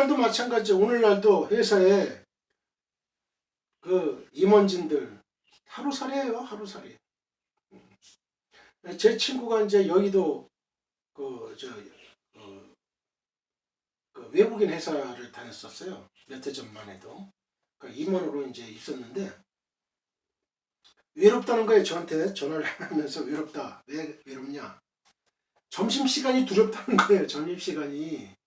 오늘날도 마찬가지. 오늘날도 회사에 그 임원진들 하루살이에요. 하루살이. 제 친구가 이제 여의도 그저 그, 그 외국인 회사를 다녔었어요. 몇 해 전만 해도. 그 임원으로 이제 있었는데 외롭다는 거예요. 저한테 전화를 하면서 외롭다. 왜 외롭냐? 점심 시간이 두렵다는 거예요. 점심 시간이.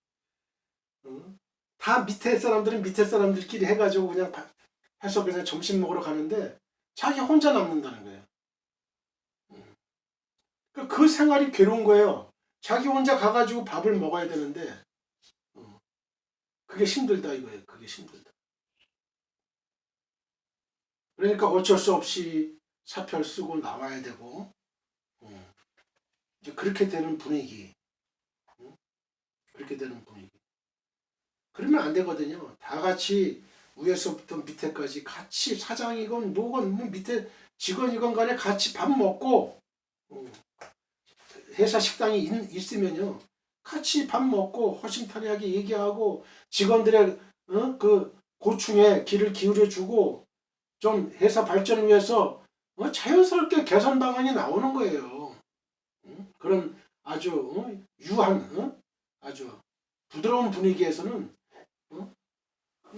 응? 다 밑에 사람들은 밑에 사람들끼리 해가지고 그냥 바- 해서 그냥 점심 먹으러 가는데 자기 혼자 남는다는 거예요. 응. 그- 그 생활이 괴로운 거예요. 자기 혼자 가가지고 밥을 먹어야 되는데 응. 그게 힘들다 이거예요. 그게 힘들다. 그러니까 어쩔 수 없이 사표를 쓰고 나와야 되고 응. 이제 그렇게 되는 분위기. 응? 그렇게 되는 분위기. 그러면 안 되거든요. 다 같이 위에서부터 밑에까지 같이 사장이건 뭐건 뭐 밑에 직원이건 간에 같이 밥 먹고 어, 회사 식당이 있, 있으면요. 같이 밥 먹고 허심탄회하게 얘기하고 직원들의 어? 그 고충에 귀를 기울여 주고 좀 회사 발전을 위해서 어? 자연스럽게 개선 방안이 나오는 거예요. 응? 그런 아주 어? 유한 어? 아주 부드러운 분위기에서는 어?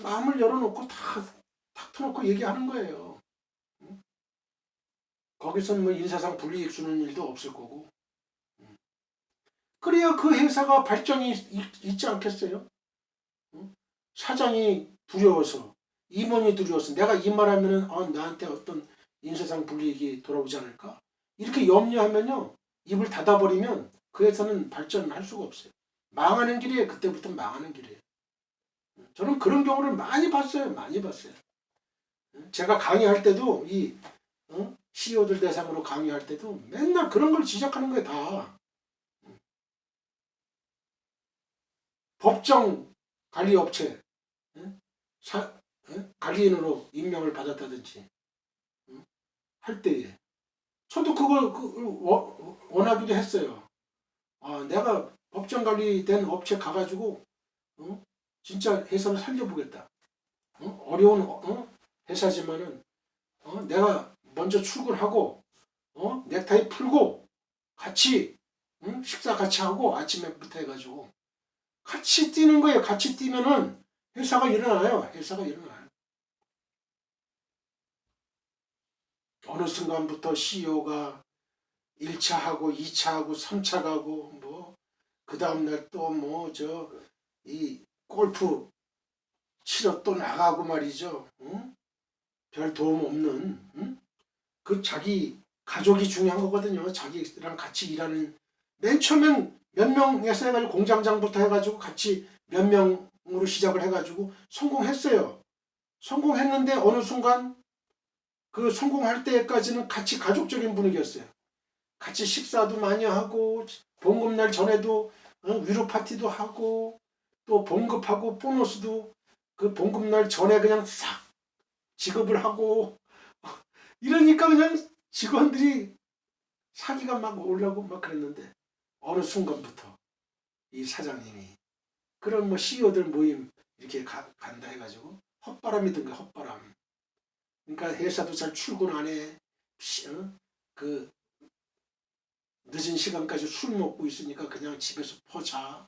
마음을 열어놓고 다, 탁 터놓고 얘기하는 거예요. 응? 거기서는 뭐 인사상 불이익 주는 일도 없을 거고. 응? 그래야 그 회사가 발전이 있, 있지 않겠어요? 응? 사장이 두려워서, 임원이 두려워서, 내가 이 말하면은 아, 나한테 어떤 인사상 불이익이 돌아오지 않을까? 이렇게 염려하면요, 입을 닫아버리면 그 회사는 발전을 할 수가 없어요. 망하는 길이에요. 그때부터 망하는 길이에요. 저는 그런 경우를 많이 봤어요. 많이 봤어요. 제가 강의할 때도 이 어? CEO들 대상으로 강의할 때도 맨날 그런 걸 지적하는 거예요. 다. 법정 관리업체 어? 사, 어? 관리인으로 임명을 받았다든지 어? 할 때에 저도 그걸 그, 워- 원하기도 했어요. 아, 내가 법정 관리된 업체 가가지고 어? 진짜 회사를 살려보겠다. 어? 어려운 어? 회사지만은 어? 내가 먼저 출근하고 어? 넥타이 풀고 같이 응? 식사 같이 하고 아침에부터 해가지고 같이 뛰는 거예요. 같이 뛰면은 회사가 일어나요. 회사가 일어나요. 어느 순간부터 CEO가 1차 하고 2차 하고 3차 가고 뭐 그 다음날 또 뭐 저 이 골프 치러 또 나가고 말이죠. 응? 별 도움 없는 응? 그 자기 가족이 중요한 거거든요. 자기랑 같이 일하는 맨 처음엔 몇 명에서 해가지고 공장장부터 해가지고 같이 몇 명으로 시작을 해가지고 성공했어요. 성공했는데 어느 순간 그 성공할 때까지는 같이 가족적인 분위기였어요. 같이 식사도 많이 하고 봉급날 전에도 어, 위로 파티도 하고 또 봉급하고 보너스도 그 봉급날 전에 그냥 싹 지급을 하고 이러니까 그냥 직원들이 사기가 막 올라고 막 그랬는데 어느 순간부터 이 사장님이 그런 뭐 CEO들 모임 이렇게 가- 간다 해가지고 헛바람이 든 거야 헛바람 그러니까 회사도 잘 출근 안 해. 그 늦은 시간까지 술 먹고 있으니까 그냥 집에서 퍼자.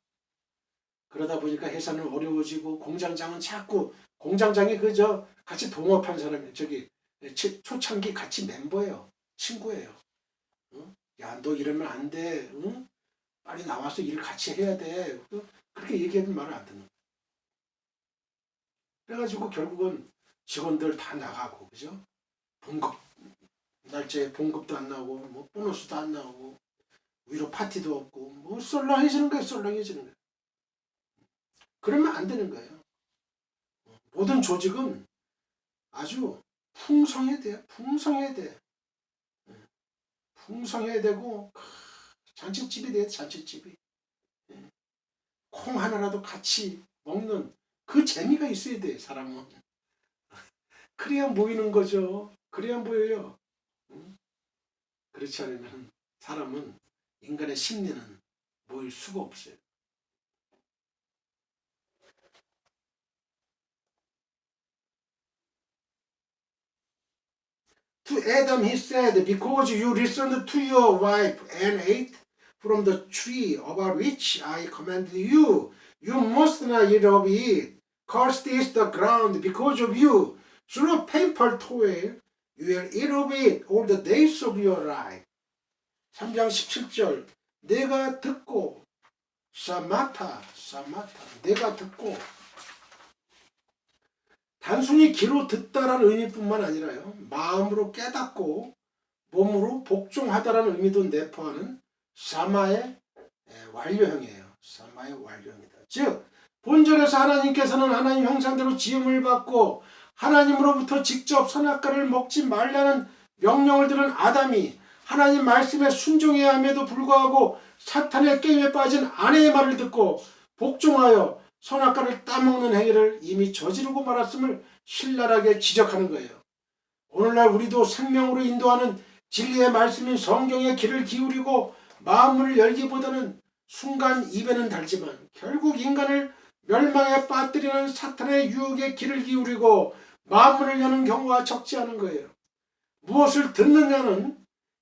그러다 보니까 회사는 어려워지고 공장장은 자꾸 공장장이 그저 같이 동업한 사람이 저기 치- 초창기 같이 멤버예요. 친구예요. 어? 야, 너 이러면 안 돼. 응? 빨리 나와서 일 같이 해야 돼. 그- 그렇게 얘기해도 말을 안 듣는 거야. 그래가지고 결국은 직원들 다 나가고, 그죠? 봉급, 날짜에 봉급도 안 나오고, 뭐, 보너스도 안 나오고, 위로 파티도 없고, 뭐, 썰렁해지는 거예요, 썰렁해지는 거예요. 그러면 안 되는 거예요. 모든 조직은 아주 풍성해야 돼요. 풍성해야 돼. 풍성해야 되고, 크, 잔치집이 돼야 돼, 잔치집이. 예. 콩 하나라도 같이 먹는 그 재미가 있어야 돼, 사람은. 그래야 모이는 거죠. 그래야 모여요. 응? 그렇지 않으면 사람은 인간의 심리는 모일 수가 없어요. To Adam he said, Because you listened to your wife and ate from the tree about which I commanded you, you must not eat of it. Cursed is the ground because of you. Through painful toil, you will eat of it all the days of your life. 3장 17절 내가 듣고 사마타 사마타 내가 듣고 단순히 귀로 듣다라는 의미뿐만 아니라요. 마음으로 깨닫고 몸으로 복종하다라는 의미도 내포하는 사마의 예, 완료형이에요. 사마의 완료형이다. 즉 본절에서 하나님께서는 하나님 형상대로 지음을 받고 하나님으로부터 직접 선악과를 먹지 말라는 명령을 들은 아담이 하나님 말씀에 순종해야 함에도 불구하고 사탄의 게임에 빠진 아내의 말을 듣고 복종하여 선악과를 따먹는 행위를 이미 저지르고 말았음을 신랄하게 지적하는 거예요. 오늘날 우리도 생명으로 인도하는 진리의 말씀인 성경의 귀를 기울이고 마음을 열기보다는 순간 입에는 달지만 결국 인간을 멸망에 빠뜨리는 사탄의 유혹에 귀를 기울이고 마음을 여는 경우가 적지 않은 거예요. 무엇을 듣느냐는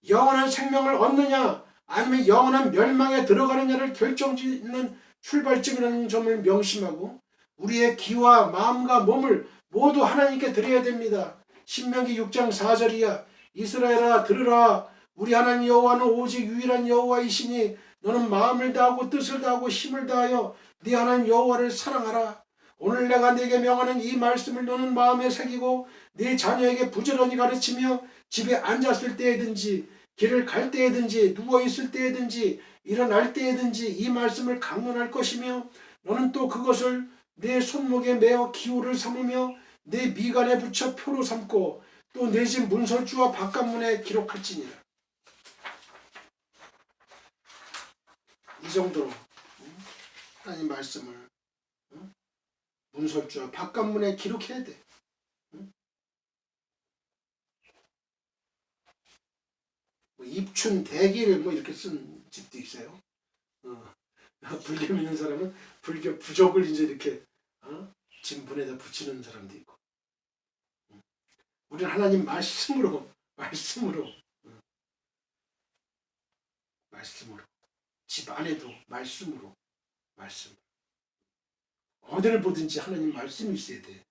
영원한 생명을 얻느냐 아니면 영원한 멸망에 들어가느냐를 결정짓는 출발점이라는 점을 명심하고 우리의 귀와 마음과 몸을 모두 하나님께 드려야 됩니다. 신명기 6장 4절이야 이스라엘아 들으라 우리 하나님 여호와는 오직 유일한 여호와이시니 너는 마음을 다하고 뜻을 다하고 힘을 다하여 네 하나님 여호와를 사랑하라. 오늘 내가 네게 명하는 이 말씀을 너는 마음에 새기고 네 자녀에게 부지런히 가르치며 집에 앉았을 때에든지 길을 갈 때에든지 누워 있을 때에든지 일어날 때에든지 이 말씀을 강론할 것이며 너는 또 그것을 내 손목에 매어 기호를 삼으며 내 미간에 붙여 표로 삼고 또 내 집 문설주와 바깥문에 기록할지니라. 이 정도로 응? 하나님 말씀을 응? 문설주와 바깥문에 기록해야 돼. 응? 뭐 입춘 대길 뭐 이렇게 쓴 집도 있어요. 어. 불교 믿는 사람은 불교 부족을 이제 이렇게 어? 진분에다 붙이는 사람도 있고. 응. 우리는 하나님 말씀으로 말씀으로 응. 말씀으로 집 안에도 말씀으로 말씀. 어디를 보든지 하나님 말씀이 있어야 돼.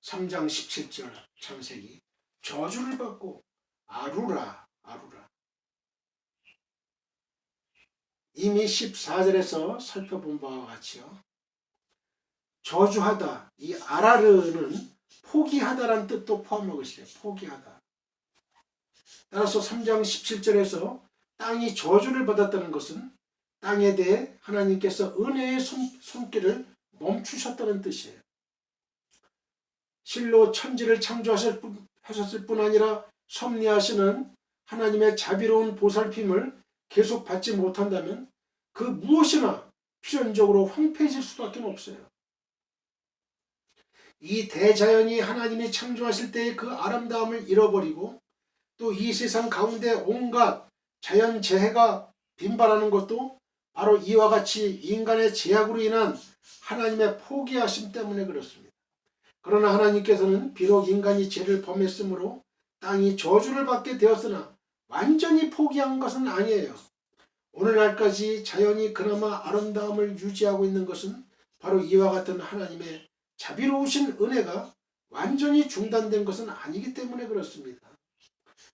3장 17절 창세기 저주를 받고 아루라 아루라 이미 14절에서 살펴본 바와 같이요. 저주하다 이 아라르는 포기하다라는 뜻도 포함하고 있어요. 포기하다. 따라서 3장 17절에서 땅이 저주를 받았다는 것은 땅에 대해 하나님께서 은혜의 손, 손길을 멈추셨다는 뜻이에요. 실로 천지를 창조하셨을 뿐, 하셨을 뿐 아니라 섭리하시는 하나님의 자비로운 보살핌을 계속 받지 못한다면 그 무엇이나 필연적으로 황폐해질 수밖에 없어요. 이 대자연이 하나님이 창조하실 때의 그 아름다움을 잃어버리고 또 이 세상 가운데 온갖 자연 재해가 빈발하는 것도 바로 이와 같이 인간의 제약으로 인한 하나님의 포기하심 때문에 그렇습니다. 그러나 하나님께서는 비록 인간이 죄를 범했으므로 땅이 저주를 받게 되었으나 완전히 포기한 것은 아니에요. 오늘날까지 자연이 그나마 아름다움을 유지하고 있는 것은 바로 이와 같은 하나님의 자비로우신 은혜가 완전히 중단된 것은 아니기 때문에 그렇습니다.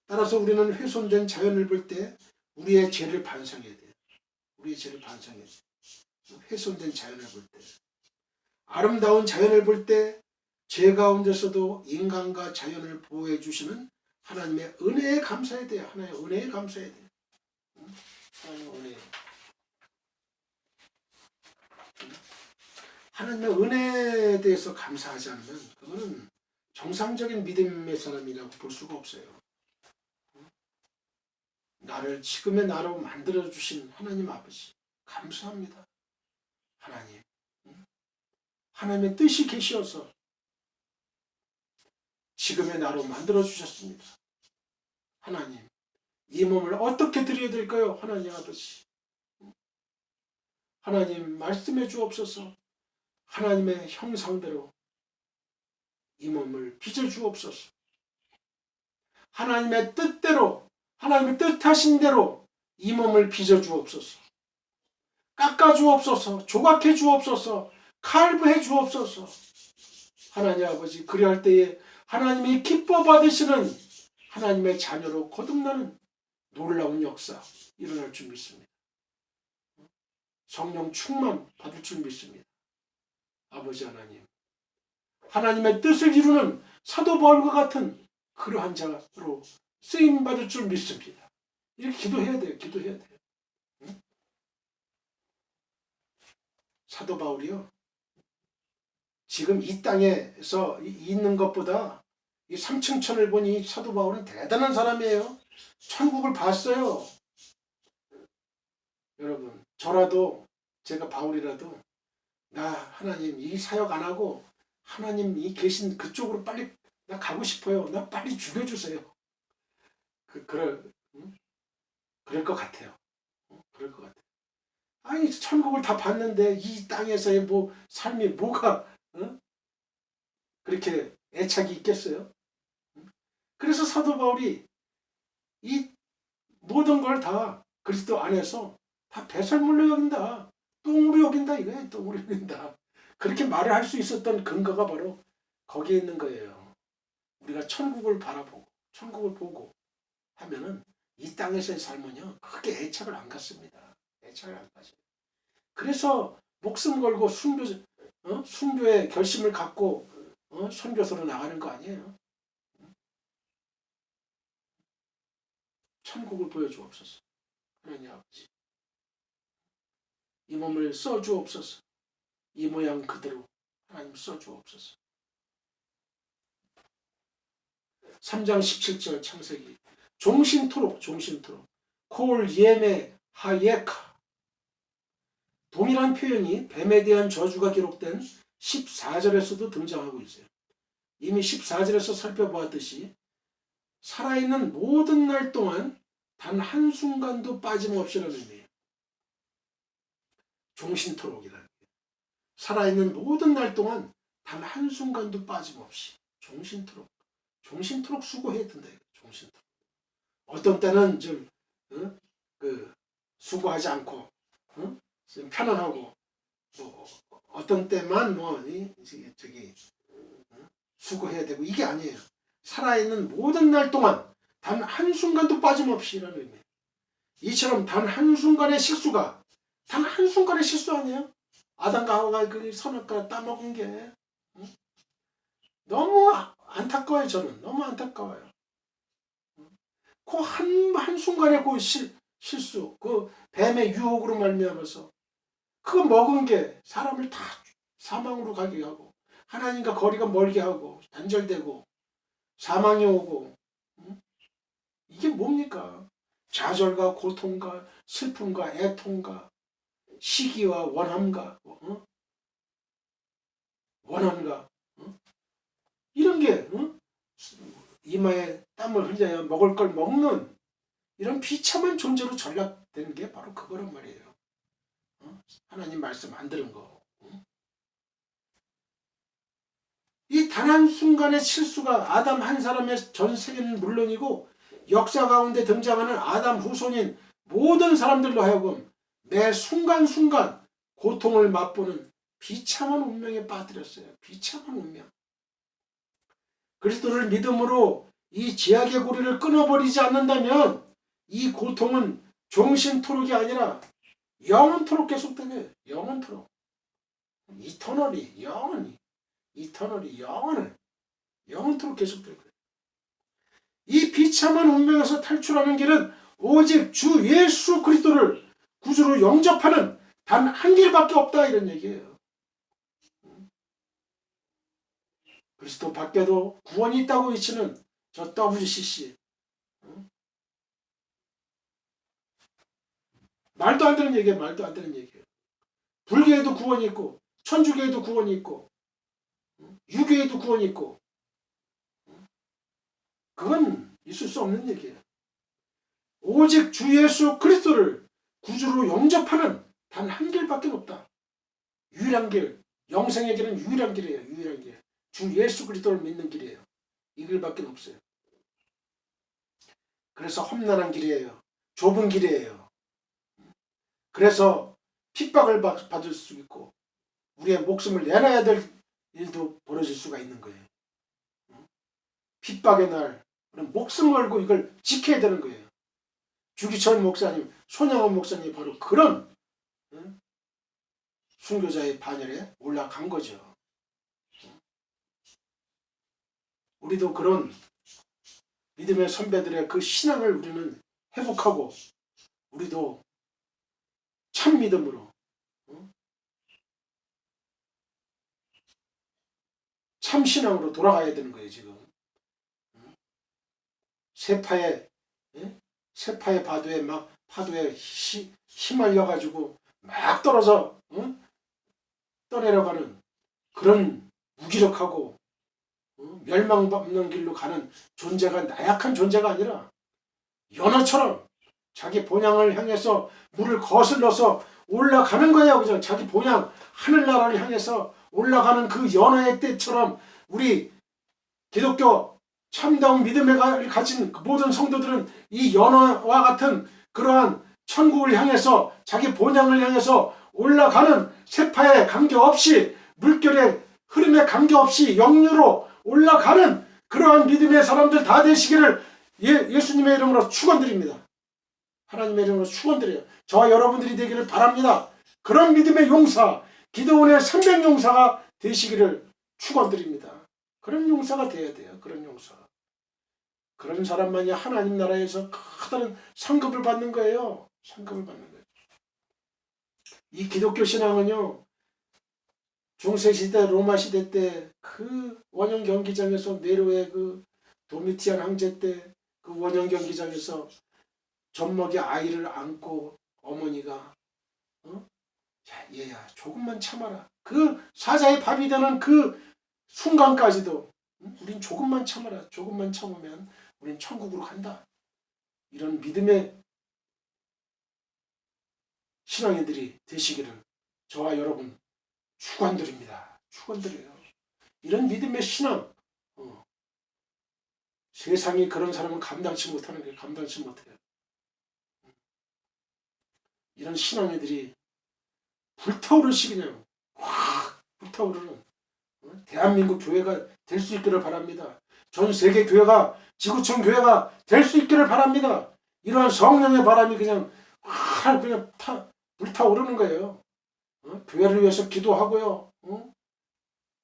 따라서 우리는 훼손된 자연을 볼 때 우리의 죄를 반성해야 돼요. 우리의 죄를 반성해야 돼요. 훼손된 자연을 볼 때. 아름다운 자연을 볼 때 죄 가운데서도 인간과 자연을 보호해 주시는 하나님의 은혜에 감사해야 돼요. 하나님의 은혜에 감사해야 돼요. 하나님의 은혜에 대해서 감사하지 않으면 그거는 정상적인 믿음의 사람이라고 볼 수가 없어요. 나를 지금의 나로 만들어 주신 하나님 아버지 감사합니다. 하나님 하나님의 뜻이 계시어서 지금의 나로 만들어 주셨습니다. 하나님 이 몸을 어떻게 드려야 될까요? 하나님 아버지 하나님 말씀해 주옵소서 하나님의 형상대로 이 몸을 빚어 주옵소서 하나님의 뜻대로 하나님의 뜻하신 대로 이 몸을 빚어 주옵소서. 깎아 주옵소서. 조각해 주옵소서. 칼부해 주옵소서. 하나님 아버지 그리할 때에 하나님이 기뻐 받으시는 하나님의 자녀로 거듭나는 놀라운 역사 일어날 줄 믿습니다. 성령 충만 받을 줄 믿습니다. 아버지 하나님 하나님의 뜻을 이루는 사도 바울과 같은 그러한 자로 쓰임 받을 줄 믿습니다. 이렇게 기도해야 돼요. 기도해야 돼요. 응? 사도 바울이요. 지금 이 땅에서 이- 있는 것보다 이 삼층천을 보니 사도 바울은 대단한 사람이에요. 천국을 봤어요. 여러분, 저라도 제가 바울이라도 나 하나님 이 사역 안 하고 하나님 이 계신 그쪽으로 빨리 나 가고 싶어요. 나 빨리 죽여주세요. 그 그럴 응? 그럴 것 같아요. 응? 그럴 것 같아요. 아니 천국을 다 봤는데 이 땅에서의 뭐 삶이 뭐가 응? 그렇게 애착이 있겠어요? 응? 그래서 사도 바울이 이 모든 걸 다 그리스도 안에서 다 배설물로 여긴다. 똥으로 여긴다 이거예요. 똥으로 여긴다. 그렇게 말을 할 수 있었던 근거가 바로 거기에 있는 거예요. 우리가 천국을 바라보고 천국을 보고 하면은 이 땅에서의 삶은요 크게 애착을 안 갖습니다. 애착을 안 가죠. 그래서 목숨 걸고 순교 어? 순교의 결심을 갖고 어? 선교서로 나가는 거 아니에요. 천국을 보여주옵소서. 하나님 아버지. 이 몸을 써주옵소서. 이 모양 그대로 하나님 써주옵소서. 3장 17절 창세기 종신토록 종신토록 콜 예메 하예카 동일한 표현이 뱀에 대한 저주가 기록된 14절에서도 등장하고 있어요. 이미 14절에서 살펴보았듯이 살아있는 모든 날 동안 단 한순간도 빠짐없이라는 의미예요. 종신토록이라는 게. 살아있는 모든 날 동안 단 한순간도 빠짐없이 종신토록. 종신토록 수고해야 된다. 종신토록. 어떤 때는 좀, 어? 그, 수고하지 않고, 어? 좀 편안하고, 뭐, 어떤 때만 뭐, 이, 저기? 수고해야 되고, 이게 아니에요. 살아있는 모든 날 동안 단 한순간도 빠짐없이라는 의미. 이처럼 단 한순간의 실수가, 단 한순간의 실수 아니에요? 아담과 하와가 그 선악과 따먹은 게, 응? 너무 아- 안타까워요, 저는. 너무 안타까워요. 그 한, 한순간의 그 실, 실수, 그 뱀의 유혹으로 말미암아서 그거 먹은 게 사람을 다 사망으로 가게 하고 하나님과 거리가 멀게 하고 단절되고 사망이 오고 응? 이게 뭡니까? 좌절과 고통과 슬픔과 애통과 시기와 원함과 어? 원함과 어? 이런 게 어? 이마에 땀을 흘려야 먹을 걸 먹는 이런 비참한 존재로 전락된 게 바로 그거란 말이에요. 어? 하나님 말씀 안 들은 거. 어? 이 단 한 순간의 실수가 아담 한 사람의 전 세계는 물론이고 역사 가운데 등장하는 아담 후손인 모든 사람들로 하여금 매 순간순간 고통을 맛보는 비참한 운명에 빠뜨렸어요. 비참한 운명. 그리스도를 믿음으로 이 제약의 고리를 끊어버리지 않는다면 이 고통은 종신토록이 아니라 영원토록 계속되게 영원토록 이터널이 영원히 이터널이 영원을 영원토록 계속될 거예요. 이 비참한 운명에서 탈출하는 길은 오직 주 예수 그리스도를 구주로 영접하는 단 한 길밖에 없다 이런 얘기예요. 그리스도 밖에도 구원이 있다고 외치는 저 WCC 응? 말도 안 되는 얘기예요. 말도 안 되는 얘기예요. 불교에도 구원이 있고 천주교에도 구원이 있고 응? 유교에도 구원이 있고 응? 그건 있을 수 없는 얘기예요. 오직 주 예수 그리스도를 구주로 영접하는 단 한 길밖에 없다. 유일한 길, 영생의 길은 유일한 길이에요. 유일한 길. 주 예수 그리스도를 믿는 길이에요. 이 길밖에 없어요. 그래서 험난한 길이에요. 좁은 길이에요. 그래서 핍박을 받- 받을 수 있고 우리의 목숨을 내놔야 될 일도 벌어질 수가 있는 거예요. 핍박의 날 목숨 걸고 이걸 지켜야 되는 거예요. 주기철 목사님, 손영원 목사님 바로 그런 응? 순교자의 반열에 올라간 거죠. 우리도 그런 믿음의 선배들의 그 신앙을 우리는 회복하고 우리도 참 믿음으로 응? 참 신앙으로 돌아가야 되는 거예요 지금 응? 세파의 예? 세파의 파도에 막 파도에 히, 휘말려 가지고 막 떨어져 응? 떠내려가는 그런 무기력하고 어? 멸망받는 길로 가는 존재가 나약한 존재가 아니라 연어처럼 자기 본향을 향해서 물을 거슬러서 올라가는 거예요. 그죠? 자기 본향 하늘나라를 향해서 올라가는 그 연어의 때처럼 우리 기독교 참다운 믿음을 가- 가진 그 모든 성도들은 이 연어와 같은 그러한 천국을 향해서 자기 본향을 향해서 올라가는 세파에 관계없이 물결의 흐름에 관계없이 영유로 올라가는 그러한 믿음의 사람들 다 되시기를 예, 예수님의 이름으로 축원드립니다. 하나님의 이름으로 축원드려요. 저와 여러분들이 되기를 바랍니다. 그런 믿음의 용사, 기도원의 300 용사가 되시기를 축원드립니다. 그런 용사가 돼야 돼요. 그런 용사. 그런 사람만이 하나님 나라에서 크다는 상급을 받는 거예요. 상급을 받는 거예요. 이 기독교 신앙은요. 중세 시대 로마 시대 때 그 원형 경기장에서 네로의 그 도미티안 황제 때 그 원형 경기장에서 젖먹이 아이를 안고 어머니가 어? 야 얘야 조금만 참아라. 그 사자의 밥이 되는 그 순간까지도 응? 우린 조금만 참아라. 조금만 참으면 우린 천국으로 간다. 이런 믿음의 신앙인들이 되시기를 저와 여러분 축원드립니다. 축원드려요. 이런 믿음의 신앙 어. 세상이 그런 사람은 감당치 못하는 게 감당치 못해요. 이런 신앙이들이 불타오르시 그냥 확 불타오르는 어? 대한민국 교회가 될 수 있기를 바랍니다. 전 세계 교회가 지구촌 교회가 될 수 있기를 바랍니다. 이러한 성령의 바람이 그냥 확 그냥 타 불타오르는 거예요. 어? 교회를 위해서 기도하고요. 어?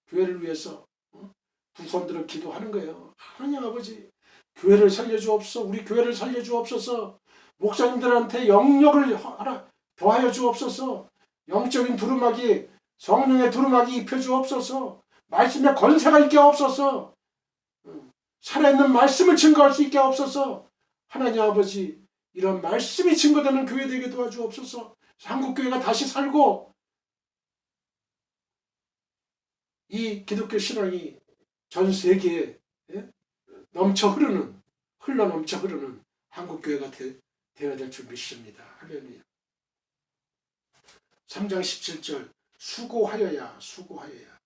교회를 위해서 어? 부선들을 기도하는 거예요. 하나님 아버지 교회를 살려주옵소서 우리 교회를 살려주옵소서 목사님들한테 영역을 하나 더하여 주옵소서. 영적인 두루마기, 성령의 두루마기 입혀 주옵소서. 말씀에 권세가 있게 없어서 살아있는 말씀을 증거할 수 있게 없어서 하나님 아버지 이런 말씀이 증거되는 교회 되게 도와주옵소서. 한국 교회가 다시 살고 이 기독교 신앙이 전 세계에 예? 넘쳐 흐르는 흘러 넘쳐 흐르는 한국 교회가 되, 되어야 될 줄 믿습니다. 할렐루야. 3장 17절 수고하여야 수고하여야.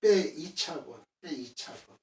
빼 2차원 빼 2차원